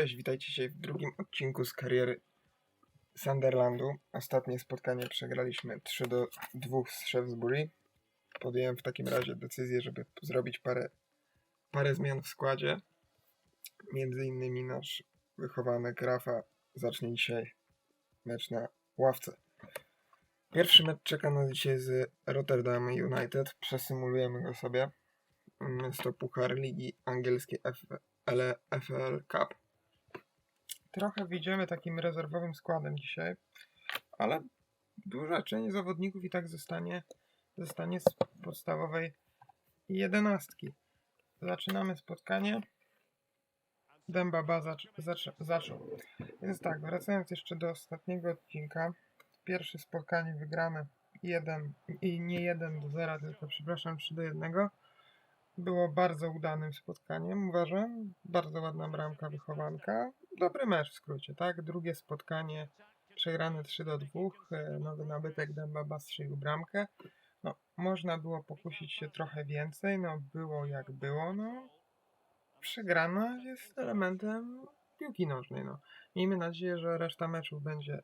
Cześć, witajcie się w drugim odcinku z kariery Sunderlandu. Ostatnie spotkanie przegraliśmy 3 do 2 z Shrewsbury. Podjąłem w takim razie decyzję, żeby zrobić parę, parę zmian w składzie. Między innymi nasz wychowanek Rafa zacznie dzisiaj mecz na ławce. Pierwszy mecz czeka nas dzisiaj z Rotterdam United. Przesymulujemy go sobie. Jest to Puchar Ligi Angielskiej FL, FL Cup. Trochę wyjdziemy takim rezerwowym składem dzisiaj, ale duża część zawodników i tak zostanie, zostanie z podstawowej jedenastki. Zaczynamy spotkanie. Dembaba zacz, zacz, zaczął. Więc tak, wracając jeszcze do ostatniego odcinka. Pierwsze spotkanie wygrane 1 i nie 1 do 0, tylko przepraszam 3 do 1. Było bardzo udanym spotkaniem, uważam. Bardzo ładna bramka wychowanka. Dobry mecz w skrócie, tak? Drugie spotkanie przegrane 3 do 2. e, Nowy nabytek Dembaba strzelił bramkę. No, można było pokusić się trochę więcej, no było jak było, no. Przegrana jest elementem piłki nożnej, no. Miejmy nadzieję, że reszta meczów będzie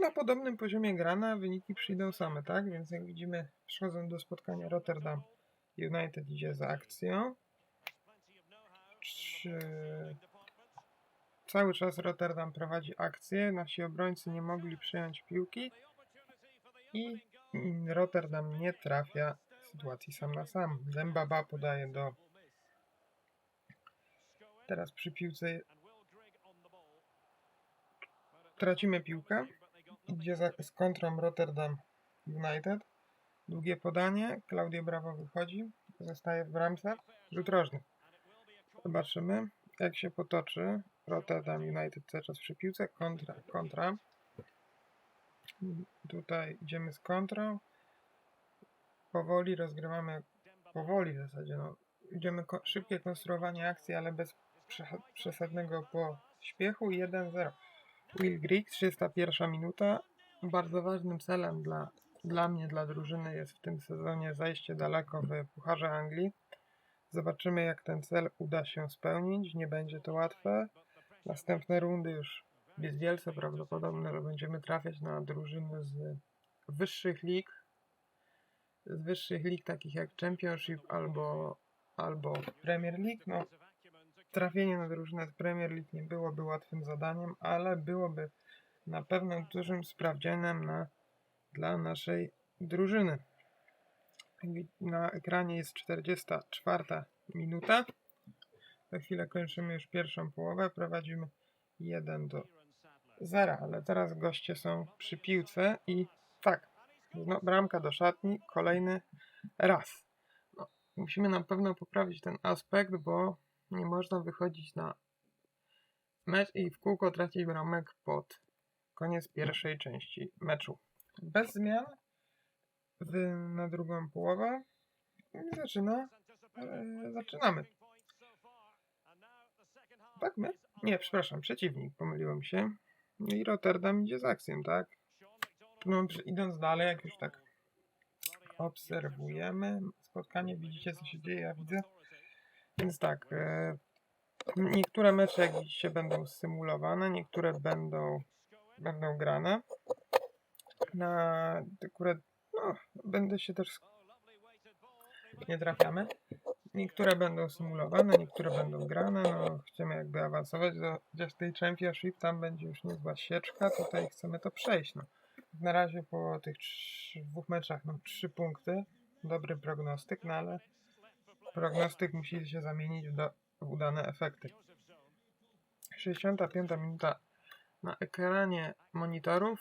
na podobnym poziomie grana, wyniki przyjdą same, tak? Więc jak widzimy, przechodzą do spotkania Rotterdam United idzie za akcją. Czy... Cały czas Rotterdam prowadzi akcję. Nasi obrońcy nie mogli przyjąć piłki. I Rotterdam nie trafia w sytuacji sam na sam. Dembaba podaje do. Teraz przy piłce tracimy piłkę. Idzie za, z kontrą Rotterdam United. Długie podanie. Claudio Bravo wychodzi. Zostaje w bramce. Rzut rożny. Zobaczymy, jak się potoczy. Rotterdam United cały czas przy piłce. Kontra, kontra. Tutaj idziemy z kontrą. Powoli rozgrywamy. Powoli w zasadzie. No. Idziemy ko- szybkie konstruowanie akcji, ale bez prze- przesadnego pośpiechu. 1-0. Will Greek, 301 minuta. Bardzo ważnym celem dla dla mnie, dla drużyny jest w tym sezonie zajście daleko w Pucharze Anglii. Zobaczymy, jak ten cel uda się spełnić. Nie będzie to łatwe. Następne rundy już jest wielce prawdopodobne, że będziemy trafiać na drużyny z wyższych lig. Z wyższych lig, takich jak Championship albo, albo Premier League. No, trafienie na drużynę z Premier League nie byłoby łatwym zadaniem, ale byłoby na pewno dużym sprawdzianem na dla naszej drużyny. Na ekranie jest 44 minuta. Za chwilę kończymy już pierwszą połowę. Prowadzimy 1 do 0, ale teraz goście są przy piłce i tak, no, bramka do szatni, kolejny raz. No, musimy na pewno poprawić ten aspekt, bo nie można wychodzić na mecz i w kółko tracić bramek pod koniec pierwszej części meczu bez zmian na drugą połowę. Zaczyna. Zaczynamy. Tak, my? Nie, przepraszam, przeciwnik, pomyliłem się. I Rotterdam idzie z akcją, tak? No, idąc dalej, jak już tak obserwujemy spotkanie, widzicie co się dzieje, ja widzę. Więc tak, e, niektóre mecze, jak widzicie, będą symulowane, niektóre będą, będą grane na akurat no, będę się też nie trafiamy. Niektóre będą symulowane, niektóre będą grane. No, chcemy jakby awansować do chociaż tej Championship, tam będzie już niezła sieczka. Tutaj chcemy to przejść. No. Na razie po tych dwóch meczach no, trzy punkty. Dobry prognostyk, no ale prognostyk musi się zamienić w, do, w udane efekty. 65 minuta na ekranie monitorów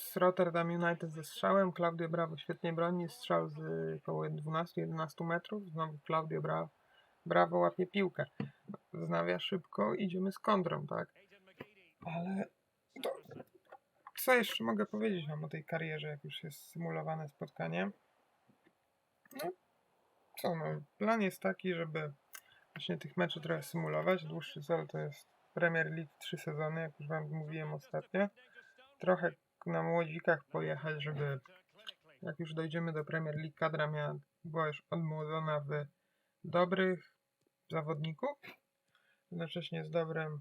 z Rotterdam United ze strzałem. Claudio Bravo świetnie broni. Strzał z około 12-11 metrów. Znowu Claudio Bravo, Bravo łapie piłkę. Znawia szybko. Idziemy z kontrą, tak? Ale to, co jeszcze mogę powiedzieć wam o tej karierze, jak już jest symulowane spotkanie? No, co no, plan jest taki, żeby właśnie tych meczów trochę symulować. Dłuższy cel to jest Premier League 3 sezony, jak już wam mówiłem ostatnio. Trochę na młodzikach pojechać, żeby jak już dojdziemy do Premier League, kadra miała, była już odmłodzona w dobrych zawodników. jednocześnie z dobrym,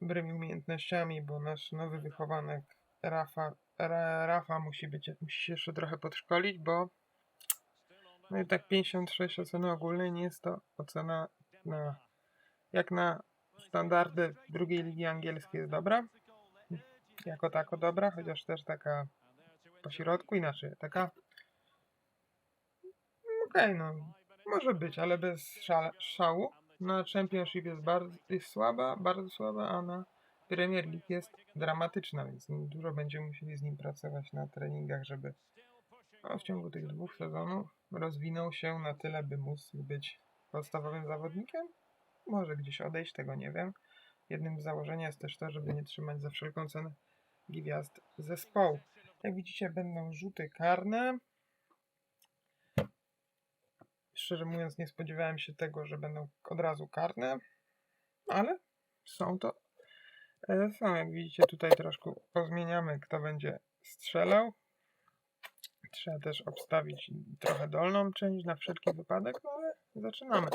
dobrymi umiejętnościami, bo nasz nowy wychowanek Rafa, Ra, Rafa musi, być, musi się jeszcze trochę podszkolić, bo no i tak 56 oceny ogólnej nie jest to ocena na, jak na standardy drugiej ligi angielskiej jest dobra. Jako tako dobra, chociaż też taka po środku, inaczej, taka okej, no, może być, ale bez szale, szału. Na Championship jest bardzo jest słaba, bardzo słaba, a na Premier League jest dramatyczna, więc dużo będziemy musieli z nim pracować na treningach, żeby no, w ciągu tych dwóch sezonów rozwinął się na tyle, by móc być podstawowym zawodnikiem. Może gdzieś odejść, tego nie wiem. Jednym z założeń jest też to, żeby nie trzymać za wszelką cenę gwiazd zespołu. Jak widzicie, będą rzuty karne. Szczerze mówiąc, nie spodziewałem się tego, że będą od razu karne, ale są to. e, Są, jak widzicie, tutaj troszkę pozmieniamy, kto będzie strzelał. Trzeba też obstawić trochę dolną część na wszelki wypadek, no ale zaczynamy.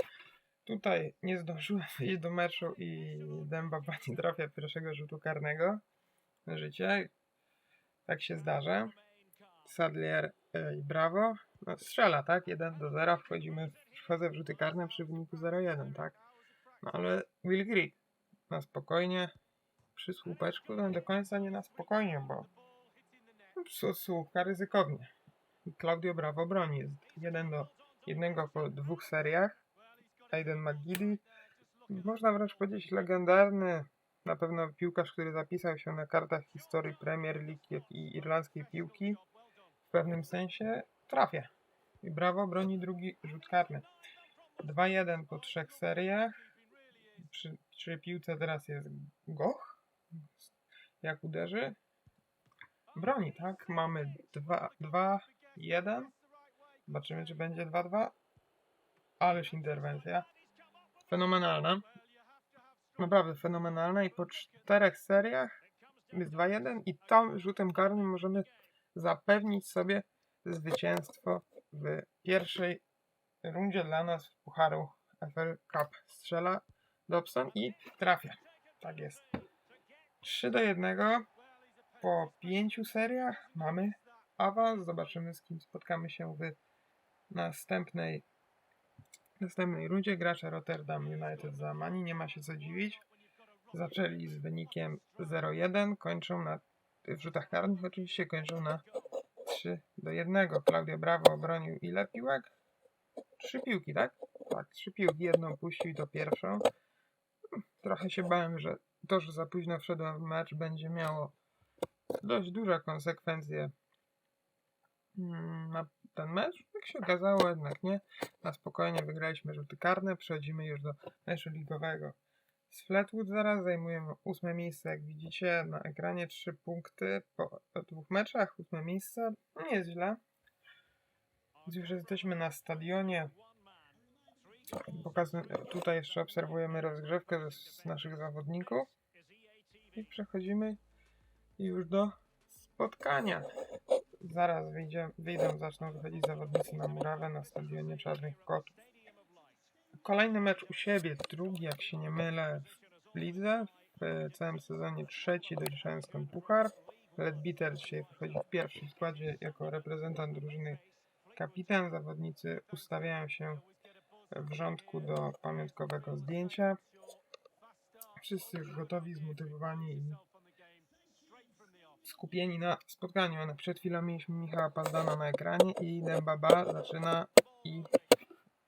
Tutaj nie zdążyłem wyjść do meczu i Dęba nie trafia pierwszego rzutu karnego życie. Tak się zdarza. Sadlier i Brawo. No, strzela, tak? 1 do 0. Wchodzimy, w rzuty karne przy wyniku 0-1, tak? No ale Will Green na spokojnie przy słupeczku, no do końca nie na spokojnie, bo no, słupka ryzykownie. Claudio Bravo broni. Jest 1 do 1 po dwóch seriach. Aiden McGiddy. Można wręcz powiedzieć legendarny na pewno piłkarz, który zapisał się na kartach historii Premier League i irlandzkiej piłki w pewnym sensie trafia. I brawo, broni drugi rzut karny. 2-1 po trzech seriach. Przy, przy piłce teraz jest Goch. Jak uderzy? Broni, tak? Mamy 2-1. Zobaczymy, czy będzie 2-2. Ależ interwencja. Fenomenalna. Naprawdę fenomenalna i po czterech seriach jest 2-1 i tam rzutem karnym możemy zapewnić sobie zwycięstwo w pierwszej rundzie dla nas w Pucharu FL Cup. Strzela Dobson i trafia. Tak jest. 3 do 1. Po pięciu seriach mamy awans. Zobaczymy z kim spotkamy się w następnej w następnej rundzie. Gracze Rotterdam United za Mani. Nie ma się co dziwić. Zaczęli z wynikiem 0-1. Kończą na w rzutach karnych oczywiście kończą na 3 do 1. Claudio Bravo obronił ile piłek? Trzy piłki, tak? Tak, trzy piłki. Jedną puścił i to pierwszą. Trochę się bałem, że to, że za późno wszedłem w mecz będzie miało dość duże konsekwencje mm, na ten mecz. Jak się okazało, jednak nie. Na spokojnie wygraliśmy rzuty karne. Przechodzimy już do meczu ligowego. Z Flatwood zaraz zajmujemy ósme miejsce, jak widzicie na ekranie. Trzy punkty po dwóch meczach. Ósme miejsce. Nie jest źle. Już jesteśmy na stadionie. Pokazu tutaj jeszcze obserwujemy rozgrzewkę z naszych zawodników. I przechodzimy już do spotkania. Zaraz wyjdzie, wyjdą, zaczną wychodzić zawodnicy na murawę na stadionie Czarnych Kotów. Kolejny mecz u siebie, drugi jak się nie mylę w lidze. W całym sezonie trzeci doliczając ten puchar. Ledbitter dzisiaj wychodzi w pierwszym składzie jako reprezentant drużyny kapitan. Zawodnicy ustawiają się w rządku do pamiątkowego zdjęcia. Wszyscy już gotowi, zmotywowani i skupieni na spotkaniu. No, przed chwilą mieliśmy Michała Pazdana na ekranie i Dembaba zaczyna i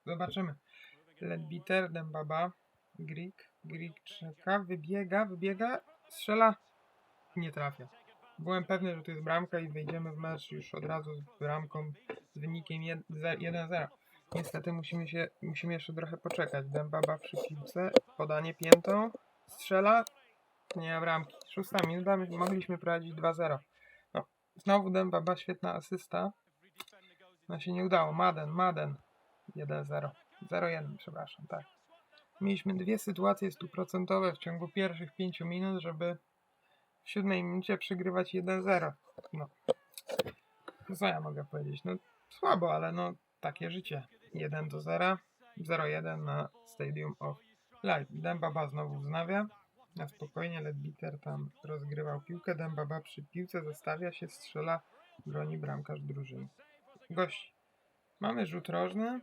zobaczymy. Ledbiter, Dembaba, Greek, Greek czeka, wybiega, wybiega, strzela, nie trafia. Byłem pewny, że to jest bramka i wejdziemy w mecz już od razu z bramką z wynikiem 1-0. Niestety musimy się, musimy jeszcze trochę poczekać. Dembaba przy piłce, podanie piętą, strzela, nie ma bramki. Szósta minuta, mogliśmy prowadzić 2-0. No, znowu Dembaba, świetna asysta. No się nie udało. Maden, Maden. 1-0. 0-1, przepraszam, tak. Mieliśmy dwie sytuacje stuprocentowe w ciągu pierwszych 5 minut, żeby w siódmej minucie przegrywać 1-0. No. Co ja mogę powiedzieć? No słabo, ale no takie życie. 1 do 0. 0-1 na Stadium of Light. Dembaba znowu wznawia. Na spokojnie Ledbiter tam rozgrywał piłkę. Dembaba przy piłce zostawia się, strzela, broni bramkarz drużyny. Gości. Mamy rzut rożny.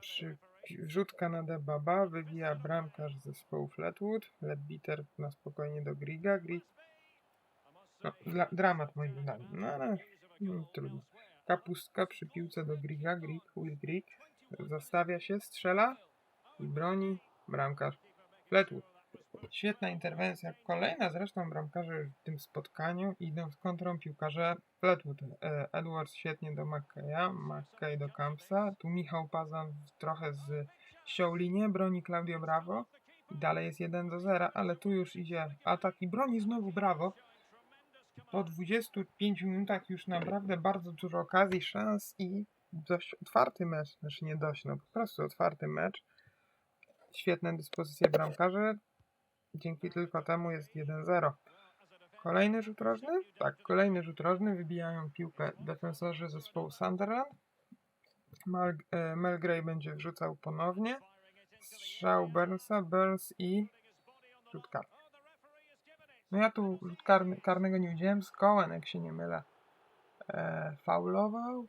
Przy wrzutka na Dembaba wybija bramkarz zespołu Flatwood. Ledbiter na spokojnie do Griga. Grig no, dla, dramat moim zdaniem. No ale no, trudno. Kapustka przy piłce do Griga. Grig, Will Grig. Zostawia się, strzela i broni bramkarz Flatwood. Świetna interwencja. Kolejna zresztą bramkarzy w tym spotkaniu idą z kontrą piłkarze Flatwood. E, Edwards świetnie do McKeya, McKay do Campsa. Tu Michał Pazan trochę z linię, broni Claudio Bravo. Dalej jest 1 do 0, ale tu już idzie atak i broni znowu Bravo. Po 25 minutach już naprawdę bardzo dużo okazji, szans i dość otwarty mecz. Znaczy nie dość, no po prostu otwarty mecz. Świetne dyspozycje bramkarzy. Dzięki tylko temu jest 1-0. Kolejny rzut rożny? Tak, kolejny rzut rożny. Wybijają piłkę defensorzy zespołu Sunderland. Mal, e, Mel Gray będzie wrzucał ponownie. Strzał Burnsa, Burns i rzut karny. No ja tu rzut karny, karnego nie widziałem. Z Cohen, jak się nie mylę, e, faulował.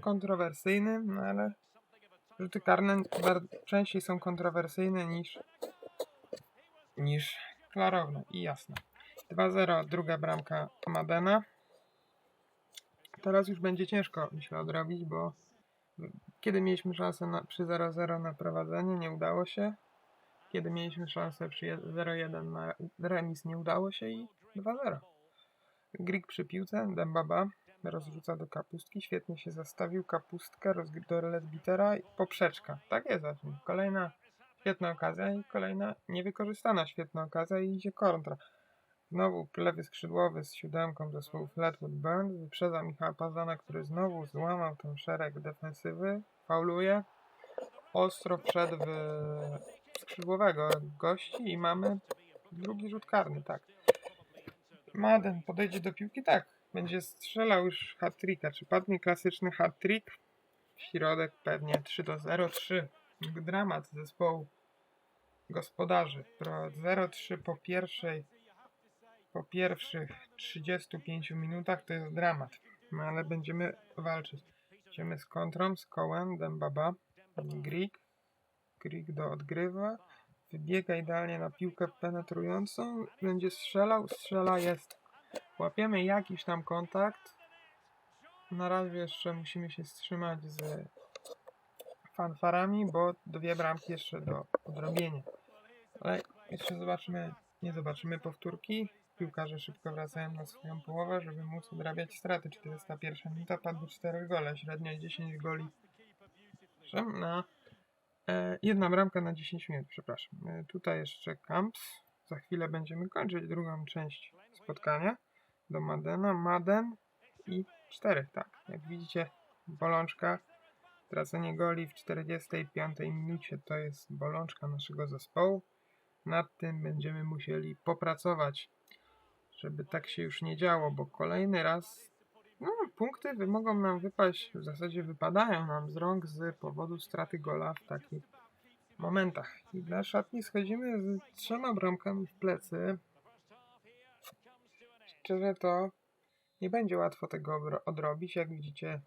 Kontrowersyjny, no ale rzuty karne częściej są kontrowersyjne niż niż klarowne i jasne. 2-0, druga bramka Madena. Teraz już będzie ciężko myślę odrobić, bo kiedy mieliśmy szansę na, przy 0-0 na prowadzenie, nie udało się. Kiedy mieliśmy szansę przy je- 0-1 na remis, nie udało się i 2-0. Grig przy piłce, Dembaba rozrzuca do kapustki, świetnie się zastawił, kapustka do Ledbitera i poprzeczka. Tak jest właśnie. Kolejna świetna okazja i kolejna niewykorzystana świetna okazja i idzie kontra. Znowu lewy skrzydłowy z siódemką zespołu Flatwood Burns wyprzedza Michała Pazana, który znowu złamał ten szereg defensywy, fauluje. Ostro wszedł w skrzydłowego gości i mamy drugi rzut karny, tak. Madden podejdzie do piłki, tak. Będzie strzelał już hat-tricka. Czy padnie klasyczny hat-trick? W środek pewnie 3 do 0, 3. Dramat zespołu gospodarzy. Pro 0-3 po pierwszej po pierwszych 35 minutach to jest dramat. No ale będziemy walczyć. Idziemy z kontrą, z kołem, Dembaba, Grig. Grig do odgrywa. Wybiega idealnie na piłkę penetrującą. Będzie strzelał, strzela, jest. Łapiemy jakiś tam kontakt. Na razie jeszcze musimy się wstrzymać z fanfarami, bo dwie bramki jeszcze do odrobienia. Ale jeszcze zobaczymy, nie zobaczymy powtórki. Piłkarze szybko wracają na swoją połowę, żeby móc odrabiać straty. 401 minuta, padły 4 gole, średnio 10 goli. Na e, jedna bramka na 10 minut, przepraszam. E, tutaj jeszcze Camps. Za chwilę będziemy kończyć drugą część spotkania. Do Madena, Maden i 4, tak. Jak widzicie, bolączka. Tracenie goli w 45 minucie to jest bolączka naszego zespołu. Nad tym będziemy musieli popracować, żeby tak się już nie działo, bo kolejny raz no, punkty mogą nam wypaść, w zasadzie wypadają nam z rąk z powodu straty gola w takich momentach. I dla szatni schodzimy z trzema bramkami w plecy. Szczerze to nie będzie łatwo tego odrobić. Jak widzicie,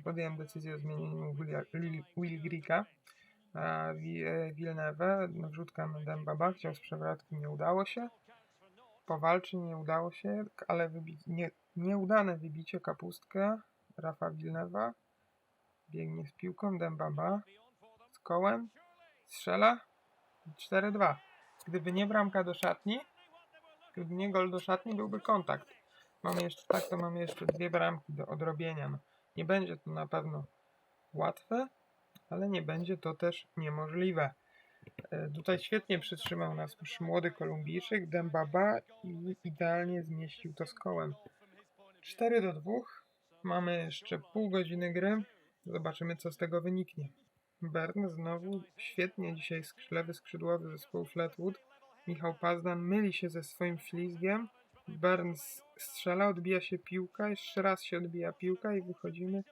podjąłem decyzję o zmienieniu Willia- Lil- Will Grika na Wi- Villeneuve. Wrzutka Dembaba. Chciał z przewrotki, nie udało się. Powalczy, nie udało się, ale wybi- nie, nieudane wybicie kapustkę Rafa Villeneuve'a. Biegnie z piłką Dembaba. Z kołem. Strzela. 4-2. Gdyby nie bramka do szatni, gdyby nie gol do szatni, byłby kontakt. Mamy jeszcze, tak to mamy jeszcze dwie bramki do odrobienia. Nie będzie to na pewno łatwe, ale nie będzie to też niemożliwe. E, Tutaj świetnie przytrzymał nas już młody Kolumbijczyk Dembaba i idealnie zmieścił to z kołem. 4 do 2. Mamy jeszcze pół godziny gry. Zobaczymy, co z tego wyniknie. Bern znowu świetnie dzisiaj lewy skrzydłowy zespołu Flatwood. Michał Pazdan myli się ze swoim ślizgiem. Burns strzela, odbija się piłka, jeszcze raz się odbija piłka i wychodzimy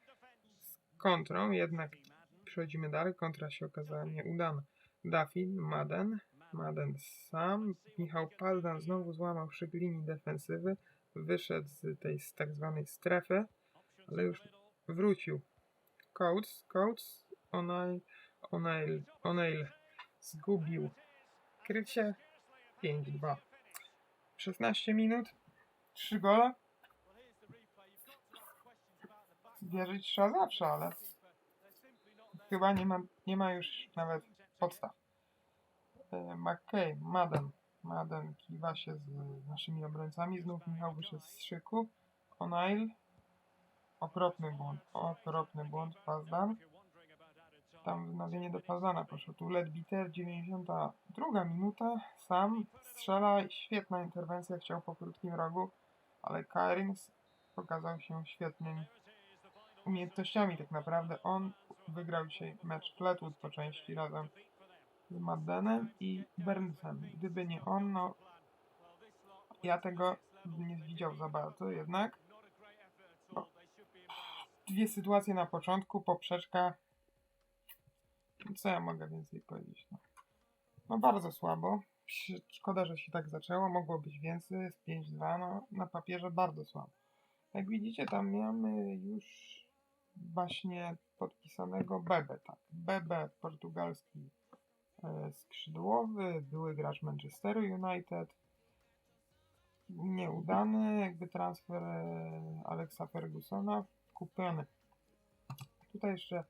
z kontrą, jednak przechodzimy dalej, kontra się okazała nieudana. Duffin, Madden, Madden sam, Michał Paldan znowu złamał szyk linii defensywy, wyszedł z tej z tak zwanej strefy, ale już wrócił. Coates, Coates, Onail, Onail, Onail zgubił krycie 5-2. 16 minut, 3 gole. Wierzyć trzeba zawsze, ale chyba nie ma, nie ma już nawet podstaw. E, McKay, Madden. Madden kiwa się z naszymi obrońcami. Znów Michał wyszedł z szyku. Onail. Okropny błąd. Okropny błąd. Pazdan. Tam wznowienie do Pazdana poszło. Tu Ledbiter, 92 minuta. Sam strzela. Świetna interwencja. Chciał po krótkim rogu. Ale Karins pokazał się świetnymi umiejętnościami tak naprawdę. On wygrał dzisiaj mecz Fleetwood po części razem z Maddenem i Burnsem. Gdyby nie on, no ja tego nie widział za bardzo jednak. No, dwie sytuacje na początku, poprzeczka. Co ja mogę więcej powiedzieć? No, no bardzo słabo. Sz- Szkoda, że się tak zaczęło. Mogło być więcej. Jest 5-2. No, na papierze bardzo słabo. Jak widzicie, tam mamy już właśnie podpisanego Bebe, tak. Bebe, portugalski e, skrzydłowy, były gracz Manchesteru United. Nieudany, jakby transfer e, Alexa Fergusona kupiony. Tutaj jeszcze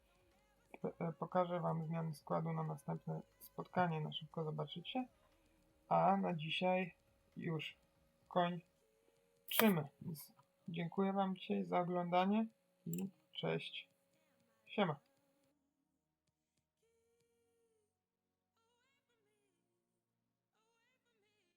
e, pokażę Wam zmiany składu na następne spotkanie, na szybko zobaczycie. A na dzisiaj już kończymy. Dziękuję Wam dzisiaj za oglądanie i cześć. Siema.